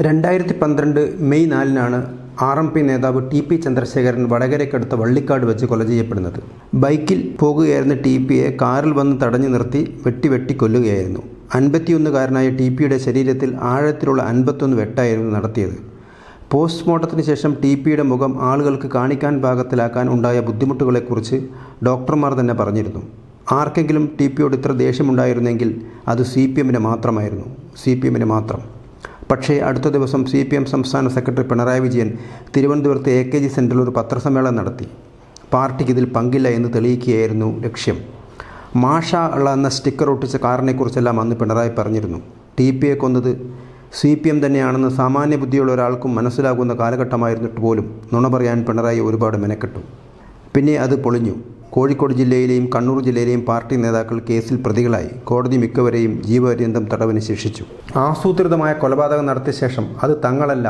രണ്ടായിരത്തി പന്ത്രണ്ട് മെയ് നാലിനാണ് ആർ എം പി നേതാവ് ടി പി ചന്ദ്രശേഖരൻ വടകരയ്ക്കടുത്ത വള്ളിക്കാട് വെച്ച് കൊല ചെയ്യപ്പെടുന്നത്. ബൈക്കിൽ പോകുകയായിരുന്ന ടി പിയെ കാറിൽ വന്ന് തടഞ്ഞു നിർത്തി വെട്ടി വെട്ടി കൊല്ലുകയായിരുന്നു. അൻപത്തിയൊന്നുകാരനായ ടി പിയുടെ ശരീരത്തിൽ ആഴത്തിലുള്ള അൻപത്തൊന്ന് വെട്ടായിരുന്നു നടത്തിയത്. പോസ്റ്റ്മോർട്ടത്തിന് ശേഷം ടി പിയുടെ മുഖം ആളുകൾക്ക് കാണിക്കാൻ പാകത്തിലാക്കാൻ ഉണ്ടായ ബുദ്ധിമുട്ടുകളെക്കുറിച്ച് ഡോക്ടർമാർ തന്നെ പറഞ്ഞിരുന്നു. ആർക്കെങ്കിലും ടി പിയോട് ഇത്ര ദേഷ്യമുണ്ടായിരുന്നെങ്കിൽ അത് സി പി എമ്മിന് മാത്രമായിരുന്നു. സി പി എമ്മിന് മാത്രം. പക്ഷേ അടുത്ത ദിവസം സി പി എം സംസ്ഥാന സെക്രട്ടറി പിണറായി വിജയൻ തിരുവനന്തപുരത്ത് എ കെ ജി സെന്ററിൽ ഒരു പത്രസമ്മേളനം നടത്തി. പാർട്ടിക്ക് ഇതിൽ പങ്കില്ല എന്ന് തെളിയിക്കുകയായിരുന്നു ലക്ഷ്യം. മാഷ എന്ന സ്റ്റിക്കർ ഒട്ടിച്ച കാറിനെക്കുറിച്ചെല്ലാം അന്ന് പിണറായി പറഞ്ഞിരുന്നു. ടി പി എ കൊന്നത് സി പി എം തന്നെയാണെന്ന് സാമാന്യ ബുദ്ധിയുള്ള ഒരാൾക്കും മനസ്സിലാകുന്ന കാലഘട്ടമായിരുന്നിട്ട് പോലും നുണ പറയാൻ പിണറായി ഒരുപാട് മെനക്കെട്ടു. പിന്നെ അത് പൊളിഞ്ഞു. കോഴിക്കോട് ജില്ലയിലെയും കണ്ണൂർ ജില്ലയിലെയും പാർട്ടി നേതാക്കൾ കേസിൽ പ്രതികളായി. കോടതി മിക്കവരെയും ജീവപര്യന്തം തടവിന് ശിക്ഷിച്ചു. ആസൂത്രിതമായ കൊലപാതകം നടത്തിയ ശേഷം അത് തങ്ങളല്ല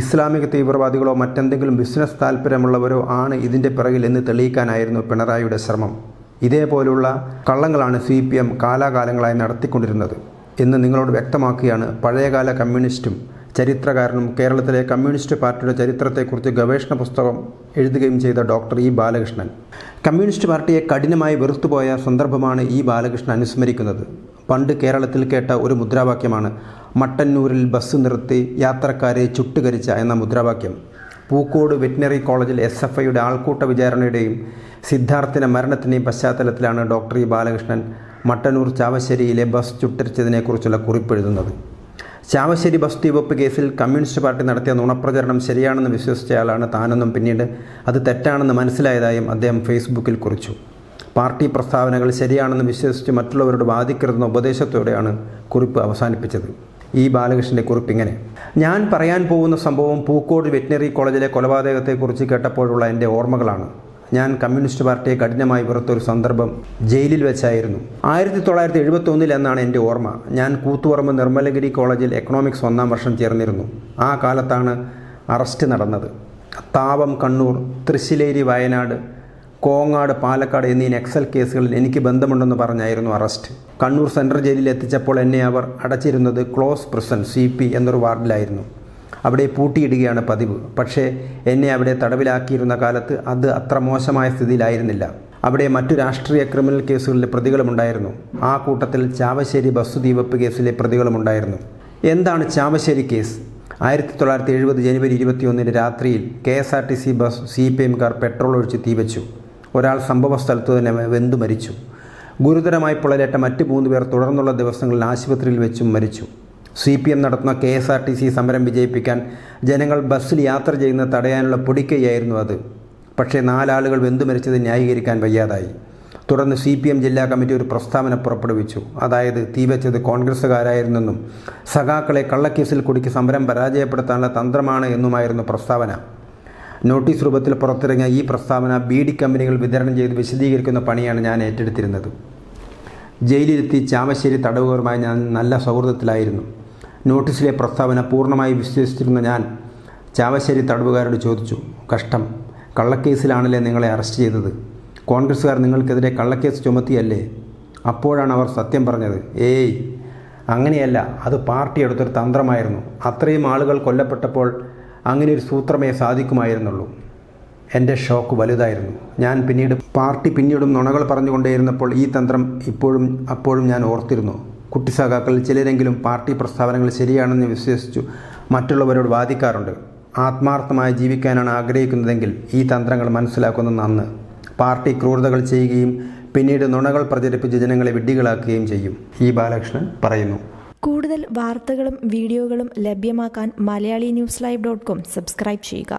ഇസ്ലാമിക തീവ്രവാദികളോ മറ്റെന്തെങ്കിലും ബിസിനസ് താല്പര്യമുള്ളവരോ ആണ് ഇതിന്റെ പിറകിൽ എന്ന് തെളിയിക്കാനായിരുന്നു പിണറായിയുടെ ശ്രമം. ഇതേപോലുള്ള കള്ളങ്ങളാണ് സി പി എം കാലാകാലങ്ങളായി നടത്തിക്കൊണ്ടിരുന്നത് എന്ന് നിങ്ങളോട് വ്യക്തമാക്കുകയാണ് പഴയകാല കമ്മ്യൂണിസ്റ്റും ചരിത്രകാരനും കേരളത്തിലെ കമ്മ്യൂണിസ്റ്റ് പാർട്ടിയുടെ ചരിത്രത്തെക്കുറിച്ച് ഗവേഷണ പുസ്തകം എഴുതുകയും ചെയ്ത ഡോക്ടർ ഇ ബാലകൃഷ്ണൻ. കമ്മ്യൂണിസ്റ്റ് പാർട്ടിയെ കഠിനമായി വെറുത്തുപോയ സന്ദർഭമാണ് ഈ ബാലകൃഷ്ണൻ അനുസ്മരിക്കുന്നത്. പണ്ട് കേരളത്തിൽ കേട്ട ഒരു മുദ്രാവാക്യമാണ് മട്ടന്നൂരിൽ ബസ് നിർത്തി യാത്രക്കാരെ ചുട്ടുകരിച്ച എന്ന മുദ്രാവാക്യം. പൂക്കോട് വെറ്റിനറി കോളേജിൽ എസ് എഫ് ഐയുടെ ആൾക്കൂട്ട വിചാരണയുടെയും സിദ്ധാർത്ഥിന്റെ മരണത്തിന്റെയും പശ്ചാത്തലത്തിലാണ് ഡോക്ടർ ഇ ബാലകൃഷ്ണൻ മട്ടന്നൂർ ചാവശ്ശേരിയിലെ ബസ് ചുട്ടരിച്ചതിനെക്കുറിച്ചുള്ള കുറിപ്പെഴുതുന്നത്. ചാവശ്ശേരി ബസ് തീവപ്പ് കേസിൽ കമ്മ്യൂണിസ്റ്റ് പാർട്ടി നടത്തിയ നുണപ്രചരണം ശരിയാണെന്ന് വിശ്വസിച്ചയാളാണ് താനെന്നും പിന്നീട്. അത് തെറ്റാണെന്ന് മനസ്സിലായതായും അദ്ദേഹം ഫേസ്ബുക്കിൽ കുറിച്ചു. പാർട്ടി പ്രസ്താവനകൾ ശരിയാണെന്ന് വിശ്വസിച്ച് മറ്റുള്ളവരോട് വാദിക്കരുതെന്ന ഉപദേശത്തോടെയാണ് കുറിപ്പ് അവസാനിപ്പിച്ചത്. ഈ ബാലകൃഷ്ണന്റെ കുറിപ്പ് ഇങ്ങനെ. ഞാൻ പറയാൻ പോകുന്ന സംഭവം പൂക്കോട് വെറ്റിനറി കോളേജിലെ കൊലപാതകത്തെക്കുറിച്ച് കേട്ടപ്പോഴുള്ള എന്റെ ഓർമ്മകളാണ്. ഞാൻ കമ്മ്യൂണിസ്റ്റ് പാർട്ടിയെ കഠിനമായി പുറത്തൊരു സന്ദർഭം ജയിലിൽ വെച്ചായിരുന്നു. ആയിരത്തി തൊള്ളായിരത്തി എഴുപത്തി ഒന്നിൽ എന്നാണ് എന്റെ ഓർമ്മ. ഞാൻ കൂത്തുപറമ്പ് നിർമ്മലഗിരി കോളേജിൽ എക്കണോമിക്സ് ഒന്നാം വർഷം ചേർന്നിരുന്നു. ആ കാലത്താണ് അറസ്റ്റ് നടന്നത്. താപം കണ്ണൂർ തൃശ്ശിലേരി വയനാട് കോങ്ങാട് പാലക്കാട് എന്നീ നക്സൽ കേസുകളിൽ എനിക്ക് ബന്ധമുണ്ടെന്ന് പറഞ്ഞായിരുന്നു അറസ്റ്റ് കണ്ണൂർ സെൻട്രൽ ജയിലിൽ എത്തിച്ചപ്പോൾ എന്നെ അവർ അടച്ചിരുന്നത് ക്ലോസ് പ്രിസൺ സി പി എന്നൊരു വാർഡിലായിരുന്നു. അവിടെ പൂട്ടിയിടുകയാണ് പതിവ്. പക്ഷേ എന്നെ അവിടെ തടവിലാക്കിയിരുന്ന കാലത്ത് അത് അത്ര മോശമായ സ്ഥിതിയിലായിരുന്നില്ല. അവിടെ മറ്റു രാഷ്ട്രീയ ക്രിമിനൽ കേസുകളിലെ പ്രതികളുമുണ്ടായിരുന്നു. ആ കൂട്ടത്തിൽ ചാവശ്ശേരി ബസ് തീവപ്പ് കേസിലെ പ്രതികളുമുണ്ടായിരുന്നു. എന്താണ് ചാവശ്ശേരി കേസ്? ആയിരത്തി തൊള്ളായിരത്തി എഴുപത് ജനുവരി ഇരുപത്തിയൊന്നിന് രാത്രിയിൽ K S R T C bus C P എംകാർ petrol ഒഴിച്ച് തീവച്ചു ഒരാൾ സംഭവ സ്ഥലത്ത് തന്നെ വെന്തു മരിച്ചു. ഗുരുതരമായി പൊള്ളലേറ്റ മറ്റ് മൂന്ന് പേർ തുടർന്നുള്ള ദിവസങ്ങളിൽ ആശുപത്രിയിൽ വെച്ചും മരിച്ചു. സി പി എം നടത്തുന്ന K S R T C സമരം വിജയിപ്പിക്കാൻ ജനങ്ങൾ ബസ്സിൽ യാത്ര ചെയ്യുന്നത് തടയാനുള്ള പൊടിക്കൈയായിരുന്നു അത്. പക്ഷേ നാലാളുകൾ വെന്തു മരിച്ചത് ന്യായീകരിക്കാൻ വയ്യാതായി. തുടർന്ന് സി പി എം ജില്ലാ കമ്മിറ്റി ഒരു പ്രസ്താവന പുറപ്പെടുവിച്ചു. അതായത് തീവച്ചത് കോൺഗ്രസ്സുകാരായിരുന്നെന്നും സഖാക്കളെ കള്ളക്കേസിൽ കുടുക്കി സമരം പരാജയപ്പെടുത്താനുള്ള തന്ത്രമാണ് എന്നുമായിരുന്നു പ്രസ്താവന. നോട്ടീസ് രൂപത്തിൽ പുറത്തിറങ്ങിയ ഈ പ്രസ്താവന ബി ഡി കമ്പനികൾ വിതരണം ചെയ്ത് വിശദീകരിക്കുന്ന പണിയാണ് ഞാൻ ഏറ്റെടുത്തിരുന്നത്. ജയിലിലെത്തി ചാമശ്ശേരി തടവുകാരുമായി ഞാൻ നല്ല സൗഹൃദത്തിലായിരുന്നു. നോട്ടീസിലെ പ്രസ്താവന പൂർണമായി വിശ്വസിച്ചിരുന്ന ഞാൻ ചാവശ്ശേരി തടവുകാരോട് ചോദിച്ചു കഷ്ടം. കള്ളക്കേസിലാണല്ലേ നിങ്ങളെ അറസ്റ്റ് ചെയ്തത്? കോൺഗ്രസ്സുകാർ നിങ്ങൾക്കെതിരെ കള്ളക്കേസ് ചുമത്തിയല്ലേ? അപ്പോഴാണ് അവർ സത്യം പറഞ്ഞത്. ഏയ് അങ്ങനെയല്ല. അത് പാർട്ടി എടുത്തൊരു തന്ത്രമായിരുന്നു. അത്രയും ആളുകൾ കൊല്ലപ്പെട്ടപ്പോൾ അങ്ങനെ ഒരു സൂത്രമേ സാധിക്കുമായിരുന്നുള്ളൂ. എന്റെ ഷോക്ക് വലുതായിരുന്നു. ഞാൻ പിന്നീട് പാർട്ടി പിന്നീടും നുണകൾ പറഞ്ഞുകൊണ്ടേയിരുന്നപ്പോൾ ഈ തന്ത്രം ഇപ്പോഴും അപ്പോഴും ഞാൻ ഓർത്തിരുന്നു. കുട്ടി സഖാക്കളിൽ ചിലരെങ്കിലും പാർട്ടി പ്രസ്താവനകൾ ശരിയാണെന്ന് വിശ്വസിച്ചു മറ്റുള്ളവരോട് വാദിക്കാറുണ്ട്. ആത്മാർത്ഥമായി ജീവിക്കാനാണ് ആഗ്രഹിക്കുന്നതെങ്കിൽ ഈ തന്ത്രങ്ങൾ മനസ്സിലാക്കുന്ന നന്ന്. പാർട്ടി ക്രൂരതകൾ ചെയ്യുകയും പിന്നീട് നുണകൾ പ്രചരിപ്പിച്ച് ജനങ്ങളെ വിഡ്ഢികളാക്കുകയും ചെയ്യും. ഈ ബാലകൃഷ്ണൻ പറയുന്നു. കൂടുതൽ വാർത്തകളും വീഡിയോകളും ലഭ്യമാക്കാൻ Malayali news live dot com subscribe ചെയ്യുക.